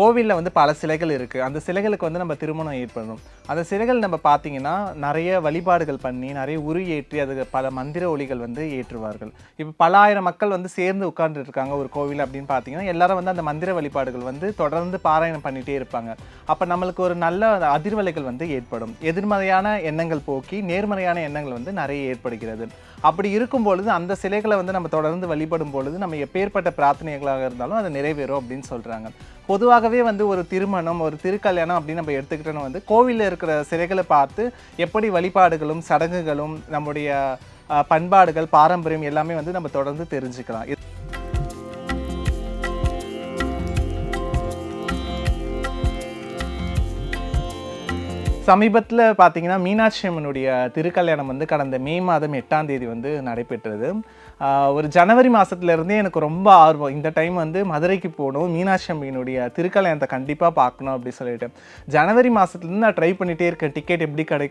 கோவிலில் வந்து பல சிலைகள் இருக்குது அந்த சிலைகளுக்கு வந்து நம்ம திருமணம் ஏற்படணும். அந்த சிலைகள் நம்ம பார்த்தீங்கன்னா நிறைய வழிபாடுகள் பண்ணி நிறைய உரு ஏற்றி அதுக்கு பல மந்திர ஒளிகள் வந்து ஏற்றுவார்கள். இப்போ பல ஆயிரம் மக்கள் வந்து சேர்ந்து உட்கார்ந்துட்டு இருக்காங்க ஒரு கோவில் அப்படின்னு பார்த்தீங்கன்னா எல்லாரும் வந்து அந்த மந்திர வழிபாடுகள் வந்து தொடர்ந்து பாராயணம் பண்ணிகிட்டே இருப்பாங்க. அப்போ நம்மளுக்கு ஒரு நல்ல அதிர்வலைகள் வந்து ஏற்படும். எதிர்மறையான எண்ணங்கள் போக்கி நேர்மறையான எண்ணங்கள் வந்து நிறைய ஏற்படுகிறது. அப்படி இருக்கும் பொழுது அந்த சிலைகளை வந்து நம்ம தொடர்ந்து வழிபடும் பொழுது நம்ம எப்பேற்பட்ட பிரார்த்தனைகளாக இருந்தாலும் அது நிறைவேறும் அப்படின்னு சொல்கிறாங்க பொதுவாகவே வந்து ஒரு திருமணம் ஒரு திருக்கல்யாணம் அப்படின்னு நம்ம எடுத்துக்கிட்டோன்னா வந்து கோவிலில் இருக்கிற சிலைகளை பார்த்து எப்படி வழிபாடுகளும் சடங்குகளும் நம்முடைய பண்பாடுகள் பாரம்பரியம் எல்லாமே வந்து நம்ம தொடர்ந்து தெரிஞ்சுக்கலாம். சமீபத்தில் பார்த்தீங்கன்னா மீனாட்சி அம்மனுடைய திருக்கல்யாணம் வந்து கடந்த மே மாதம் எட்டாம் தேதி வந்து நடைபெற்றது. ஒரு ஜனவரி மாதத்துலேருந்தே எனக்கு ரொம்ப ஆர்வம். இந்த டைம் வந்து மதுரைக்கு போகணும் மீனாட்சி அம்மையினுடைய திருக்கல்யாணத்தை கண்டிப்பாக பார்க்கணும் அப்படி சொல்லிட்டு. ஜனவரி மாதத்துலேருந்து நான் ட்ரை பண்ணிகிட்டே இருக்கேன். டிக்கெட் எப்படி கிடைக்கும்